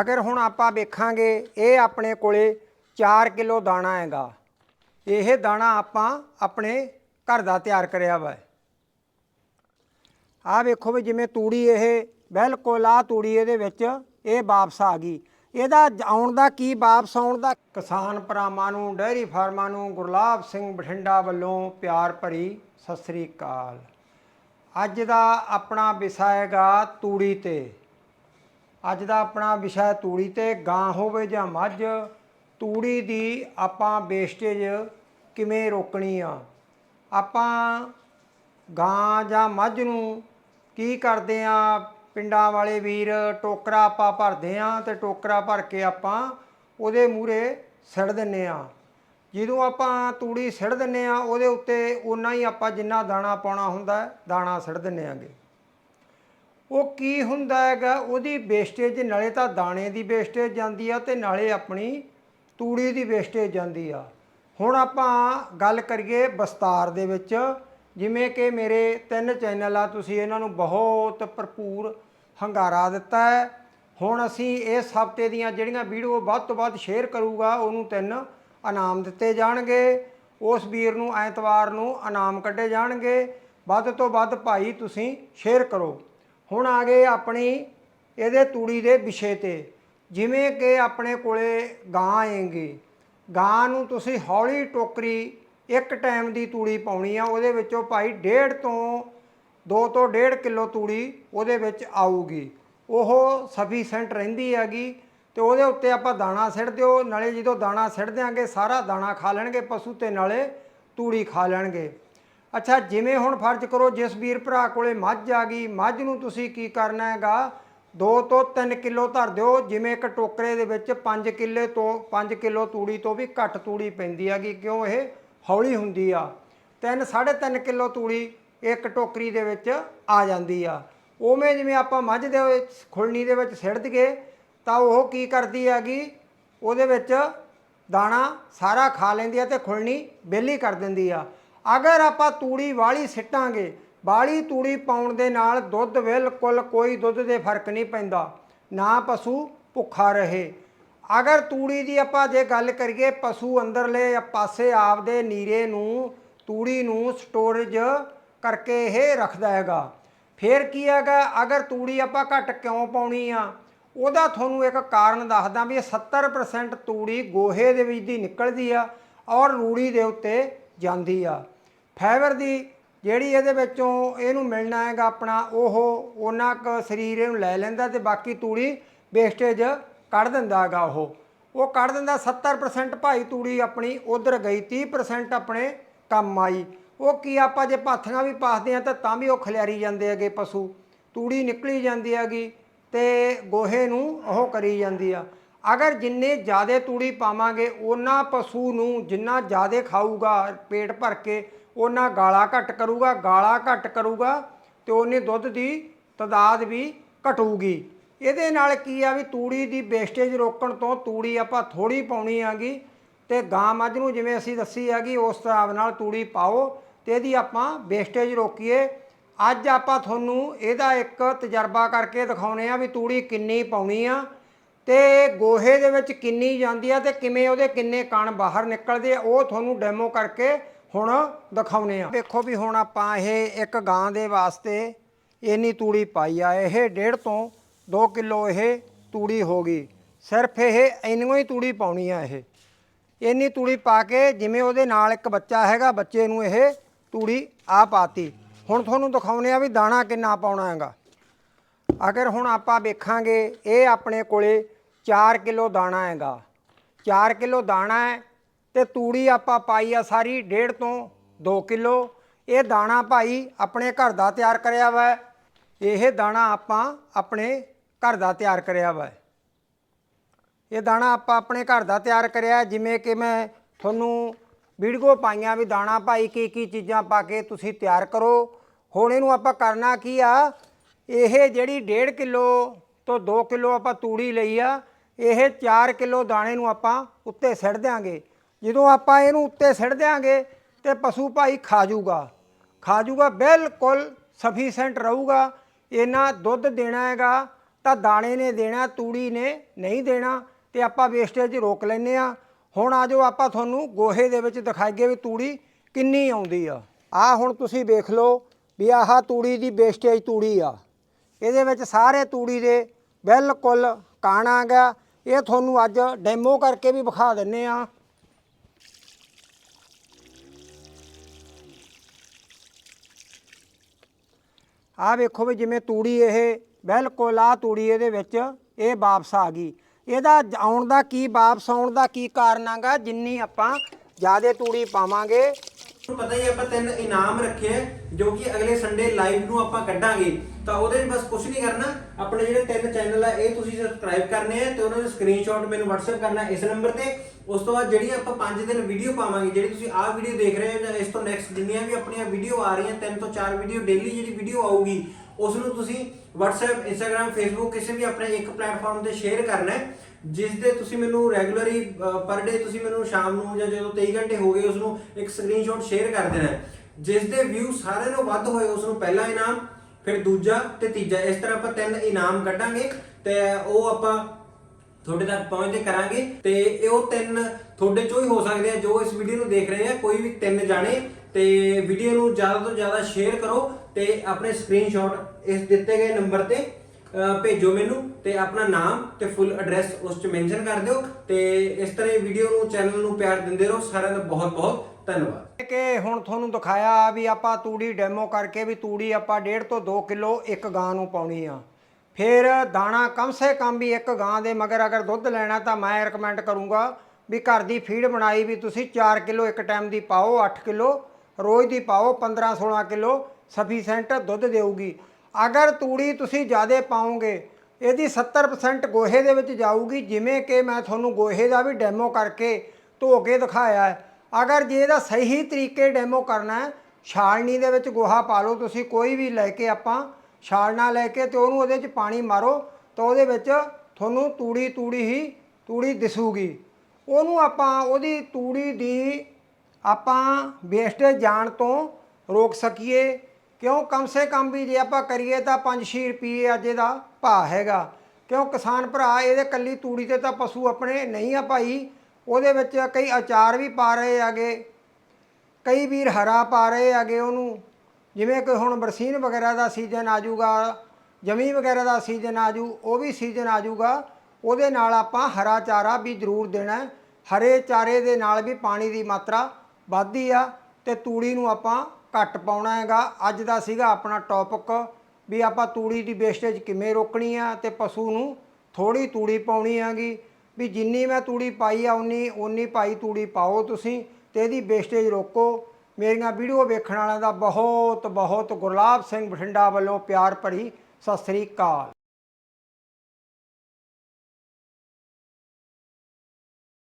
ਅਗਰ ਹੁਣ ਆਪਾਂ ਵੇਖਾਂਗੇ, ਇਹ ਆਪਣੇ ਕੋਲੇ 4 ਕਿਲੋ ਦਾਣਾ ਹੈਗਾ। ਇਹ ਦਾਣਾ ਆਪਾਂ ਆਪਣੇ ਘਰ ਦਾ ਤਿਆਰ ਕਰਿਆ ਵਾ। ਆਹ ਵੇਖੋ ਵੀ ਜਿਵੇਂ ਤੂੜੀ ਇਹ, ਬਿਲਕੁਲ ਆ ਤੂੜੀ ਇਹਦੇ ਵਿੱਚ ਇਹ ਵਾਪਸ ਆ ਗਈ। ਇਹਦਾ ਆਉਣ ਦਾ ਕੀ ਵਾਪਸ ਆਉਣ ਦਾ? ਕਿਸਾਨ ਭਰਾਵਾਂ ਨੂੰ ਡੈਰੀ ਫਾਰਮਾਂ ਨੂੰ, ਗੁਰਲਾਬ ਸਿੰਘ ਬਠਿੰਡਾ ਵੱਲੋਂ ਪਿਆਰ ਭਰੀ ਸਤਿ ਸ੍ਰੀ ਅਕਾਲ। ਅੱਜ ਦਾ ਆਪਣਾ ਵਿਸ਼ਾ ਹੈਗਾ ਤੂੜੀ ਤੇ। ਅੱਜ ਦਾ ਆਪਣਾ ਵਿਸ਼ਾ ਤੂੜੀ ਤੇ ਗਾਂ ਹੋਵੇ ਜਾਂ ਮੱਝ, ਤੂੜੀ ਦੀ ਆਪਾਂ ਵੇਸਟੇਜ ਕਿਵੇਂ ਰੋਕਣੀ ਆ? ਆਪਾਂ ਗਾਂ ਜਾਂ ਮੱਝ ਨੂੰ ਕੀ ਕਰਦੇ ਆ? ਪਿੰਡਾਂ ਵਾਲੇ ਵੀਰ ਟੋਕਰਾ ਆਪਾਂ ਭਰਦੇ ਆ ਤੇ ਟੋਕਰਾ ਭਰ ਕੇ ਆਪਾਂ ਉਹਦੇ ਮੂਹਰੇ ਸੜ ਦਿੰਨੇ ਆ। ਜਦੋਂ ਆਪਾਂ ਤੂੜੀ ਸਿੱਟ ਦਿੰਨੇ ਆ, ਉਹਦੇ ਉੱਤੇ ਉਨਾ ਹੀ ਆਪਾਂ ਜਿੰਨਾ ਦਾਣਾ ਪਾਉਣਾ ਹੁੰਦਾ, ਦਾਣਾ ਸਿੱਟ ਦਿੰਨੇ ਆਂਗੇ। ਉਹ ਕੀ ਹੁੰਦਾ ਹੈਗਾ? ਉਹਦੀ ਵੇਸਟੇਜ ਨਾਲੇ ਤਾਂ ਦਾਣੇ ਦੀ ਵੇਸਟੇਜ ਜਾਂਦੀ ਆ ਤੇ ਨਾਲੇ ਆਪਣੀ ਤੂੜੀ ਦੀ ਵੇਸਟੇਜ ਜਾਂਦੀ ਆ। ਹੁਣ ਆਪਾਂ ਗੱਲ ਕਰੀਏ ਵਿਸਤਾਰ ਦੇ ਵਿੱਚ। ਜਿਵੇਂ ਕਿ ਮੇਰੇ ਤਿੰਨ ਚੈਨਲ ਆ, ਤੁਸੀਂ ਇਹਨਾਂ ਨੂੰ ਬਹੁਤ ਭਰਪੂਰ ਹੰਗਾਰਾ ਦਿੱਤਾ ਹੈ। ਹੁਣ ਅਸੀਂ ਇਸ ਹਫ਼ਤੇ ਦੀਆਂ ਜਿਹੜੀਆਂ ਵੀਡੀਓ ਵੱਧ ਤੋਂ ਵੱਧ ਸ਼ੇਅਰ ਕਰੂਗਾ, ਉਹਨੂੰ ਤਿੰਨ ਇਨਾਮ ਦਿੱਤੇ ਜਾਣਗੇ। ਉਸ ਵੀਰ ਨੂੰ ਐਤਵਾਰ ਨੂੰ ਇਨਾਮ ਕੱਢੇ ਜਾਣਗੇ। ਵੱਧ ਤੋਂ ਵੱਧ ਭਾਈ ਤੁਸੀਂ ਸ਼ੇਅਰ ਕਰੋ। ਹੁਣ ਆ ਗਏ ਆਪਣੀ ਇਹਦੇ ਤੂੜੀ ਦੇ ਵਿਸ਼ੇ ਤੇ। ਜਿਵੇਂ ਕਿ ਆਪਣੇ ਕੋਲੇ ਗਾਂ ਆਏਗੀ। ਗਾਂ ਨੂੰ ਤੁਸੀਂ ਹੌਲੀ ਟੋਕਰੀ ਇੱਕ ਟਾਈਮ ਦੀ ਤੂੜੀ ਪਾਉਣੀ ਆ, ਉਹਦੇ ਵਿੱਚੋਂ ਭਾਈ ਡੇਢ ਤੋਂ 2 ਤੋਂ 1.5 ਕਿਲੋ ਤੂੜੀ ਉਹਦੇ ਵਿੱਚ ਆਊਗੀ। ਉਹ ਸਫੀਸ਼ੈਂਟ ਰਹਿੰਦੀ ਹੈਗੀ ਤੇ ਉਹਦੇ ਉੱਤੇ ਆਪਾਂ ਦਾਣਾ ਸਿੱਟ ਦਿਓ, ਨਾਲੇ ਜਦੋਂ ਦਾਣਾ ਸਿੱਟ ਦਿਆਂਗੇ, ਸਾਰਾ ਦਾਣਾ ਖਾ ਲੈਣਗੇ ਪਸ਼ੂ ਤੇ ਨਾਲੇ ਤੂੜੀ ਖਾ ਲੈਣਗੇ। ਅੱਛਾ, ਜਿਵੇਂ ਹੁਣ ਫਰਜ਼ ਕਰੋ ਜਿਸ ਵੀਰ ਭਰਾ ਕੋਲੇ ਮੱਝ ਆ ਗਈ, ਮੱਝ ਨੂੰ ਤੁਸੀਂ ਕੀ ਕਰਨਾ ਹੈਗਾ? 2 ਤੋਂ 3 ਕਿਲੋ ਧਰ ਦਿਓ, ਜਿਵੇਂ ਇੱਕ ਟੋਕਰੇ ਦੇ ਵਿੱਚ 5 ਕਿੱਲੇ ਤੋਂ 5 ਕਿਲੋ ਤੂੜੀ ਤੋਂ ਵੀ ਘੱਟ ਤੂੜੀ ਪੈਂਦੀ ਹੈਗੀ। ਕਿਉਂ ਇਹ ਹੌਲੀ ਹੁੰਦੀ ਆ? 3 3.5 ਕਿਲੋ ਤੂੜੀ ਇੱਕ ਟੋਕਰੀ ਦੇ ਵਿੱਚ ਆ ਜਾਂਦੀ ਆ। ਉਵੇਂ ਜਿਵੇਂ ਆਪਾਂ ਮੱਝ ਦੇ ਵਿੱਚ ਖੁਲਣੀ ਦੇ ਵਿੱਚ ਸਿੜ ਦਈਏ, ਤਾਂ ਉਹ ਕੀ ਕਰਦੀ ਹੈਗੀ? ਉਹਦੇ ਵਿੱਚ ਦਾਣਾ ਸਾਰਾ ਖਾ ਲੈਂਦੀ ਆ ਤੇ ਖੁਲਣੀ ਬੇਲੀ ਕਰ ਦਿੰਦੀ ਆ। ਅਗਰ ਆਪਾਂ ਤੂੜੀ ਵਾਲੀ ਸਿੱਟਾਂਗੇ, ਵਾਲੀ ਤੂੜੀ ਪਾਉਣ ਦੇ ਨਾਲ ਦੁੱਧ ਬਿਲਕੁਲ ਕੋਈ ਦੁੱਧ ਦੇ ਫ਼ਰਕ ਨਹੀਂ ਪੈਂਦਾ, ਨਾ ਪਸ਼ੂ ਭੁੱਖਾ ਰਹੇ। ਅਗਰ ਤੂੜੀ ਦੀ ਆਪਾਂ ਜੇ ਗੱਲ ਕਰੀਏ, ਪਸ਼ੂ ਅੰਦਰਲੇ ਪਾਸੇ ਆਪਦੇ ਨੀਰੇ ਨੂੰ, ਤੂੜੀ ਨੂੰ ਸਟੋਰੇਜ ਕਰਕੇ ਇਹ ਰੱਖਦਾ ਹੈਗਾ। ਫਿਰ ਕੀ ਹੈਗਾ, ਅਗਰ ਤੂੜੀ ਆਪਾਂ ਘੱਟ ਕਿਉਂ ਪਾਉਣੀ ਆ? ਉਹਦਾ ਤੁਹਾਨੂੰ ਇੱਕ ਕਾਰਨ ਦੱਸਦਾ ਵੀ ਇਹ 70% ਤੂੜੀ ਗੋਹੇ ਦੇ ਵਿੱਚ ਦੀ ਨਿਕਲਦੀ ਆ ਔਰ ਰੂੜੀ ਦੇ ਉੱਤੇ ਜਾਂਦੀ ਆ। ਫਾਈਬਰ ਦੀ ਜਿਹੜੀ ਇਹਦੇ ਵਿੱਚੋਂ ਇਹਨੂੰ ਮਿਲਣਾ ਹੈਗਾ ਆਪਣਾ, ਉਹ ਉਹਨਾਂ ਕ ਸਰੀਰ ਇਹਨੂੰ ਲੈ ਲੈਂਦਾ ਤੇ ਬਾਕੀ ਤੂੜੀ ਵੇਸਟੇਜ ਕੱਢ ਦਿੰਦਾ ਹੈਗਾ ਉਹ। ਉਹ ਕੱਢ ਦਿੰਦਾ 70% ਭਾਈ ਤੂੜੀ ਆਪਣੀ, ਉਧਰ ਗਈ 30% ਆਪਣੇ ਕੰਮ ਆਈ। ਉਹ ਕੀ ਆਪਾਂ ਜੇ ਪਾਥੀਆਂ ਵੀ ਪਾਸਦੇ ਆ ਤਾਂ ਤਾਂ ਵੀ ਉਹ ਖਲਿਆਰੀ ਜਾਂਦੇ ਹੈਗੇ ਪਸ਼ੂ। ਤੂੜੀ ਨਿਕਲੀ ਜਾਂਦੀ ਹੈਗੀ ਤੇ ਗੋਹੇ ਨੂੰ ਉਹ ਕਰੀ ਜਾਂਦੀ ਆ। ਅਗਰ ਜਿੰਨੇ ਜ਼ਿਆਦਾ ਤੂੜੀ ਪਾਵਾਂਗੇ, ਉਹਨਾਂ ਪਸ਼ੂ ਨੂੰ ਜਿੰਨਾ ਜ਼ਿਆਦਾ ਖਾਊਗਾ ਪੇਟ ਭਰ ਕੇ ਉਹਨਾਂ ਗਾਲਾ ਘੱਟ ਕਰੂਗਾ, ਗਾਲਾ ਘੱਟ ਕਰੂਗਾ ਤੇ ਉਹਨੇ ਦੁੱਧ ਦੀ ਤਦਾਦ ਵੀ ਘਟੂਗੀ। ਇਹਦੇ ਨਾਲ ਕੀ ਆ ਵੀ ਤੂੜੀ ਦੀ ਵੇਸਟੇਜ ਰੋਕਣ ਤੋਂ ਤੂੜੀ ਆਪਾਂ ਥੋੜੀ ਪਾਉਣੀ ਆਗੀ ਤੇ ਗਾਂ ਮੱਝ ਨੂੰ ਜਿਵੇਂ ਅਸੀਂ ਦੱਸੀ ਹੈਗੀ ਉਸ ਹਿਸਾਬ ਨਾਲ ਤੂੜੀ ਪਾਓ ਤੇ ਇਹਦੀ ਆਪਾਂ ਵੇਸਟੇਜ ਰੋਕੀਏ। ਅੱਜ ਆਪਾਂ ਤੁਹਾਨੂੰ ਇਹਦਾ ਇੱਕ ਤਜਰਬਾ ਕਰਕੇ ਦਿਖਾਉਨੇ ਆ ਵੀ ਤੂੜੀ ਕਿੰਨੀ ਪਾਉਣੀ ਆ ਤੇ ਗੋਹੇ ਦੇ ਵਿੱਚ ਕਿੰਨੀ ਜਾਂਦੀ ਆ ਤੇ ਕਿਵੇਂ ਉਹਦੇ ਕਿੰਨੇ ਕਣ ਬਾਹਰ ਨਿਕਲਦੇ ਆ, ਉਹ ਤੁਹਾਨੂੰ ਡੈਮੋ ਕਰਕੇ ਹੁਣ ਦਿਖਾਉਨੇ ਆ। ਦੇਖੋ ਵੀ ਹੁਣ ਆਪਾਂ ਇਹ ਇੱਕ ਗਾਂ ਦੇ ਵਾਸਤੇ ਇੰਨੀ ਤੂੜੀ ਪਾਈ ਆ। ਇਹ 1.5 ਤੋਂ 2 ਕਿਲੋ ਇਹ ਤੂੜੀ ਹੋ ਗਈ। ਸਿਰਫ ਇਹ ਇੰਨੀ ਹੀ ਤੂੜੀ ਪਾਉਣੀ ਆ ਇਹ। ਇੰਨੀ ਤੂੜੀ ਪਾ ਕੇ ਜਿਵੇਂ ਉਹਦੇ ਨਾਲ ਇੱਕ ਬੱਚਾ ਹੈਗਾ, ਬੱਚੇ ਨੂੰ ਇਹ ਤੂੜੀ ਆ ਪਾਤੀ। ਹੁਣ ਤੁਹਾਨੂੰ ਦਿਖਾਉਨੇ ਆ ਵੀ ਦਾਣਾ ਕਿੰਨਾ ਪਾਉਣਾ ਹੈਗਾ। ਅਗਰ ਹੁਣ ਆਪਾਂ ਵੇਖਾਂਗੇ, ਇਹ ਆਪਣੇ ਕੋਲੇ 4 ਕਿਲੋ ਦਾਣਾ ਹੈਗਾ। 4 ਕਿਲੋ ਦਾਣਾ ਹੈ ਤੇ ਤੂੜੀ ਆਪਾਂ ਪਾਈ ਆ ਸਾਰੀ ਡੇਢ ਤੋਂ 2 ਕਿਲੋ। ਇਹ ਦਾਣਾ ਭਾਈ ਆਪਣੇ ਘਰ ਦਾ ਤਿਆਰ ਕਰਿਆ ਵਾ। ਇਹ ਦਾਣਾ ਆਪਾਂ ਆਪਣੇ ਘਰ ਦਾ ਤਿਆਰ ਕਰਿਆ ਵਾ। ਇਹ ਦਾਣਾ ਆਪਾਂ ਆਪਣੇ ਘਰ ਦਾ ਤਿਆਰ ਕਰਿਆ। ਜਿਵੇਂ ਕਿ ਮੈਂ ਤੁਹਾਨੂੰ ਵੀਡੀਓ ਪਾਈਆਂ ਵੀ ਦਾਣਾ ਭਾਈ ਕੀ ਕੀ ਚੀਜ਼ਾਂ ਪਾ ਕੇ ਤੁਸੀਂ ਤਿਆਰ ਕਰੋ। ਹੁਣ ਇਹਨੂੰ ਆਪਾਂ ਕਰਨਾ ਕੀ ਆ? ਇਹ ਜਿਹੜੀ 1.5 ਕਿਲੋ ਤੋਂ 2 ਕਿਲੋ ਆਪਾਂ ਤੂੜੀ ਲਈ ਆ, ਇਹ 4 ਕਿਲੋ ਦਾਣੇ ਨੂੰ ਆਪਾਂ ਉੱਤੇ ਸਿੱਟ ਦਿਆਂਗੇ। ਜਦੋਂ ਆਪਾਂ ਇਹਨੂੰ ਉੱਤੇ ਸਿੱਟ ਦਿਆਂਗੇ ਤੇ ਪਸ਼ੂ ਭਾਈ ਖਾ ਜੂਗਾ ਖਾ ਜੂਗਾ ਬਿਲਕੁਲ ਸਫੀਸ਼ੈਂਟ ਰਹੂਗਾ। ਇਹਨਾਂ ਦੁੱਧ ਦੇਣਾ ਹੈਗਾ, ਤਾਂ ਦਾਣੇ ਨੇ ਦੇਣਾ, ਤੂੜੀ ਨੇ ਨਹੀਂ ਦੇਣਾ, ਤੇ ਆਪਾਂ ਵੇਸਟੇਜ ਰੋਕ ਲੈਨੇ ਆ ਹੁਣ ਆਜੋ ਆਪਾਂ ਤੁਹਾਨੂੰ ਗੋਹੇ ਦੇ ਵਿੱਚ ਦਿਖਾਈਏ ਵੀ ਤੂੜੀ ਕਿੰਨੀ ਆਉਂਦੀ ਆ। ਆ ਹੁਣ ਤੁਸੀਂ ਵੇਖ ਲਓ ਵੀ ਆਹ ਤੂੜੀ ਦੀ ਵੇਸਟੇਜ ਤੂੜੀ ਆ। ਇਹਦੇ ਵਿੱਚ ਸਾਰੇ ਤੂੜੀ ਦੇ ਬਿਲਕੁਲ ਕਾਣਾ ਗਾ ਇਹ ਤੁਹਾਨੂੰ ਅੱਜ ਡੈਮੋ ਕਰਕੇ ਵੀ ਵਿਖਾ ਦਿੰਨੇ ਆ ਆਹ ਵੇਖੋ ਵੀ ਜਿਵੇਂ ਤੂੜੀ ਇਹ ਬਿਲਕੁਲ ਆ ਤੂੜੀ ਇਹਦੇ ਵਿੱਚ ਇਹ ਵਾਪਸ ਆ ਗਈ। ਇਹਦਾ ਆਉਣ ਦਾ ਕੀ ਵਾਪਸ ਆਉਣ ਦਾ ਕੀ ਕਾਰਨ ਆਗਾ ਜਿੰਨੀ ਆਪਾਂ ਜ਼ਿਆਦਾ ਤੂੜੀ ਪਾਵਾਂਗੇ ਪਤਾ ਹੀ ਆਪਾਂ ਤਿੰਨ ਇਨਾਮ ਰੱਖੇ ਆ ਜੋ ਕਿ ਅਗਲੇ ਸੰਡੇ ਲਾਈਵ ਨੂੰ ਆਪਾਂ ਕੱਢਾਂਗੇ। ਤਾਂ ਉਹਦੇ ਵਿੱਚ ਬਸ ਕੁਝ ਨਹੀਂ ਕਰਨਾ। ਆਪਣੇ ਜਿਹੜੇ ਤਿੰਨ ਚੈਨਲ ਆ, ਇਹ ਤੁਸੀਂ ਸਬਸਕ੍ਰਾਈਬ ਕਰਨੇ ਆ ਤੇ ਉਹਨਾਂ ਦੇ ਸਕਰੀਨਸ਼ਾਟ ਮੈਨੂੰ WhatsApp ਕਰਨਾ ਇਸ ਨੰਬਰ ਤੇ। ਉਸ ਤੋਂ ਬਾਅਦ ਜਿਹੜੀਆਂ ਆਪਾਂ 5 ਦਿਨ ਵੀਡੀਓ ਪਾਵਾਂਗੇ, ਜਿਹੜੀ ਤੁਸੀਂ ਆਹ ਵੀਡੀਓ ਦੇਖ ਰਹੇ ਹੋ ਜਾਂ ਇਸ ਤੋਂ ਨੈਕਸਟ ਜਿੰਨੀਆਂ ਵੀ ਆਪਣੀਆਂ ਵੀਡੀਓ ਆ ਰਹੀਆਂ, ਤਿੰਨ ਤੋਂ ਚਾਰ ਵੀਡੀਓ ਡੇਲੀ ਜਿਹੜੀ ਵੀਡੀਓ ਆਊਗੀ, ਉਸ ਨੂੰ ਤੁਸੀਂ WhatsApp, Instagram, Facebook, ਕਿਸੇ ਵੀ ਆਪਣੇ ਇੱਕ ਪਲੇਟਫਾਰਮ ਤੇ ਸ਼ੇਅਰ ਕਰਨਾ ਹੈ, ਜਿਸ ਦੇ ਤੁਸੀਂ ਮੈਨੂੰ ਰੈਗੂਲਰੀ ਪਰ ਡੇ ਤੁਸੀਂ ਮੈਨੂੰ ਸ਼ਾਮ ਨੂੰ ਜਾਂ ਜਦੋਂ 23 ਘੰਟੇ ਹੋ ਗਏ ਉਸ ਨੂੰ ਇੱਕ ਸਕਰੀਨਸ਼ਾਟ ਸ਼ੇਅਰ ਕਰ ਦੇਣਾ ਹੈ। ਜਿਸ ਦੇ ਵਿਊ ਸਾਰਿਆਂ ਨਾਲੋਂ ਵੱਧ ਹੋਏ ਉਸ ਨੂੰ ਪਹਿਲਾ ਇਨਾਮ, ਫਿਰ ਦੂਜਾ ਤੇ ਤੀਜਾ ਇਸ ਤਰ੍ਹਾਂ ਆਪਾਂ ਤਿੰਨ ਇਨਾਮ ਕੱਢਾਂਗੇ ਤੇ ਉਹ ਆਪਾਂ ਤੁਹਾਡੇ ਤੱਕ ਪਹੁੰਚਦੇ ਕਰਾਂਗੇ ਤੇ ਇਹ ਉਹ ਤਿੰਨ ਤੁਹਾਡੇ ਚੋਂ ਹੀ ਹੋ ਸਕਦੇ ਆ, ਜੋ ਇਸ ਵੀਡੀਓ ਨੂੰ ਦੇਖ ਰਹੇ ਆ ਕੋਈ ਵੀ ਤਿੰਨ ਜਾਣੇ ਤੇ ਵੀਡੀਓ ਨੂੰ ਜ਼ਿਆਦਾ ਤੋਂ ਜ਼ਿਆਦਾ ਸ਼ੇਅਰ ਕਰੋ ਤੇ ਆਪਣੇ ਸਕਰੀਨਸ਼ਾਟ ਇਸ ਦਿੱਤੇ ਗਏ ਨੰਬਰ ਤੇ ਭੇਜੋ ਮੈਨੂੰ ਤੇ ਆਪਣਾ ਨਾਮ ਤੇ ਫੁੱਲ ਐਡਰੈਸ ਉਸ ਚ ਮੈਂਸ਼ਨ ਕਰ ਦਿਓ ਤੇ ਇਸ ਤਰ੍ਹਾਂ ਇਹ ਵੀਡੀਓ ਨੂੰ ਚੈਨਲ ਨੂੰ ਪਿਆਰ ਦਿੰਦੇ ਰਹੋ। ਸਾਰਿਆਂ ਦਾ ਬਹੁਤ ਬਹੁਤ ਧੰਨਵਾਦ। ਕਿ ਹੁਣ ਤੁਹਾਨੂੰ ਦਿਖਾਇਆ ਵੀ ਆਪਾਂ ਤੂੜੀ ਡੈਮੋ ਕਰਕੇ ਵੀ ਤੂੜੀ ਆਪਾਂ 1.5 ਤੋਂ 2 ਕਿਲੋ ਇੱਕ ਗਾਂ ਨੂੰ ਪਾਉਣੀ ਆ। ਫਿਰ ਦਾਣਾ ਕਮ ਸੇ ਕਮ ਵੀ ਇੱਕ ਗਾਂ ਦੇ ਮਗਰ ਅਗਰ ਦੁੱਧ ਲੈਣਾ ਤਾਂ ਮੈਂ ਰეკਮੈਂਡ ਕਰੂੰਗਾ ਵੀ ਘਰ ਦੀ ਫੀਡ ਬਣਾਈ ਵੀ ਤੁਸੀਂ 4 ਕਿਲੋ ਇੱਕ ਟਾਈਮ ਦੀ ਪਾਓ 8 ਕਿਲੋ, ਰੋਜ਼ ਦੀ ਪਾਓ 15 16 ਕਿਲੋ ਸਫੀਸ਼ੈਂਟ ਦੁੱਧ ਦੇਊਗੀ। ਅਗਰ ਤੂੜੀ ਤੁਸੀਂ ਜ਼ਿਆਦਾ ਪਾਓਗੇ, ਇਹਦੀ 70% ਗੋਹੇ ਦੇ ਵਿੱਚ ਜਾਊਗੀ, ਜਿਵੇਂ ਕਿ ਮੈਂ ਤੁਹਾਨੂੰ ਗੋਹੇ ਦਾ ਵੀ ਡੈਮੋ ਕਰਕੇ ਧੋ ਕੇ ਦਿਖਾਇਆ ਹੈ। ਅਗਰ ਜੇ ਇਹਦਾ ਸਹੀ ਤਰੀਕੇ ਡੈਮੋ ਕਰਨਾ ਹੈ, ਛਾਲਣੀ ਦੇ ਵਿੱਚ ਗੋਹਾ ਪਾ ਲਓ, ਤੁਸੀਂ ਕੋਈ ਵੀ ਲੈ ਕੇ ਆਪਾਂ ਛਾਲਣਾ ਲੈ ਕੇ ਤੇ ਉਹਨੂੰ ਉਹਦੇ 'ਚ ਪਾਣੀ ਮਾਰੋ, ਤਾਂ ਉਹਦੇ ਵਿੱਚ ਤੁਹਾਨੂੰ ਤੂੜੀ ਤੂੜੀ ਹੀ ਤੂੜੀ ਦਿਸੂਗੀ। ਉਹਨੂੰ ਆਪਾਂ ਉਹਦੀ ਤੂੜੀ ਦੀ ਆਪਾਂ ਵੇਸਟੇਜ ਜਾਣ ਤੋਂ ਰੋਕ ਸਕੀਏ। ਕਿਉਂ ਕਮ ਸੇ ਕਮ ਵੀ ਜੇ ਆਪਾਂ ਕਰੀਏ ਤਾਂ 5-6 ਰੁਪਏ ਅੱਜ ਇਹਦਾ ਭਾਅ ਹੈਗਾ। ਕਿਉਂ ਕਿਸਾਨ ਭਰਾ ਇਹਦੇ ਕੱਲੀ ਤੂੜੀ ਤੇ ਤਾਂ ਪਸ਼ੂ ਆਪਣੇ ਨਹੀਂ ਆ ਭਾਈ। ਉਹਦੇ ਵਿੱਚ ਕਈ ਅਚਾਰ ਵੀ ਪਾ ਰਹੇ ਆਗੇ ਕਈ ਵੀਰ ਹਰਾ ਪਾ ਰਹੇ ਆਗੇ ਉਹਨੂੰ। ਜਿਵੇਂ ਕਿ ਹੁਣ ਬਰਸੀਨ ਵਗੈਰਾ ਦਾ ਸੀਜ਼ਨ ਆ ਜਾਊਗਾ, ਜਮੀ ਵਗੈਰਾ ਦਾ ਸੀਜ਼ਨ ਆ ਜੂ, ਉਹ ਵੀ ਸੀਜ਼ਨ ਆ ਜਾਊਗਾ। ਉਹਦੇ ਨਾਲ ਆਪਾਂ ਹਰਾ ਚਾਰਾ ਵੀ ਜ਼ਰੂਰ ਦੇਣਾ ਹਰੇ ਚਾਰੇ ਦੇ ਨਾਲ ਵੀ ਪਾਣੀ ਦੀ ਮਾਤਰਾ ਵੱਧਦੀ ਆ ਤੇ ਤੂੜੀ ਨੂੰ ਆਪਾਂ ਘੱਟ ਪਾਉਣਾ ਹੈਗਾ। ਅੱਜ ਦਾ ਸੀਗਾ ਆਪਣਾ ਟੌਪਿਕ ਵੀ ਆਪਾਂ ਤੂੜੀ ਦੀ ਵੇਸਟੇਜ ਕਿਵੇਂ ਰੋਕਣੀ ਆ ਤੇ ਪਸ਼ੂ ਨੂੰ ਥੋੜੀ ਤੂੜੀ ਪਾਉਣੀ ਹੈਗੀ। ਵੀ ਜਿੰਨੀ ਮੈਂ ਤੂੜੀ ਪਾਈ ਆ ਉਨੀ ਉਨੀ ਪਾਈ ਤੂੜੀ ਪਾਓ ਤੁਸੀਂ ਤੇ ਇਹਦੀ ਵੇਸਟੇਜ ਰੋਕੋ। ਮੇਰੀਆਂ ਵੀਡੀਓ ਵੇਖਣ ਵਾਲਿਆਂ ਦਾ ਬਹੁਤ ਬਹੁਤ ਗੁਰਲਾਬ ਸਿੰਘ ਬਠਿੰਡਾ ਵੱਲੋਂ ਪਿਆਰ ਭਰੀ ਸਤਿ ਸ੍ਰੀ ਅਕਾਲ।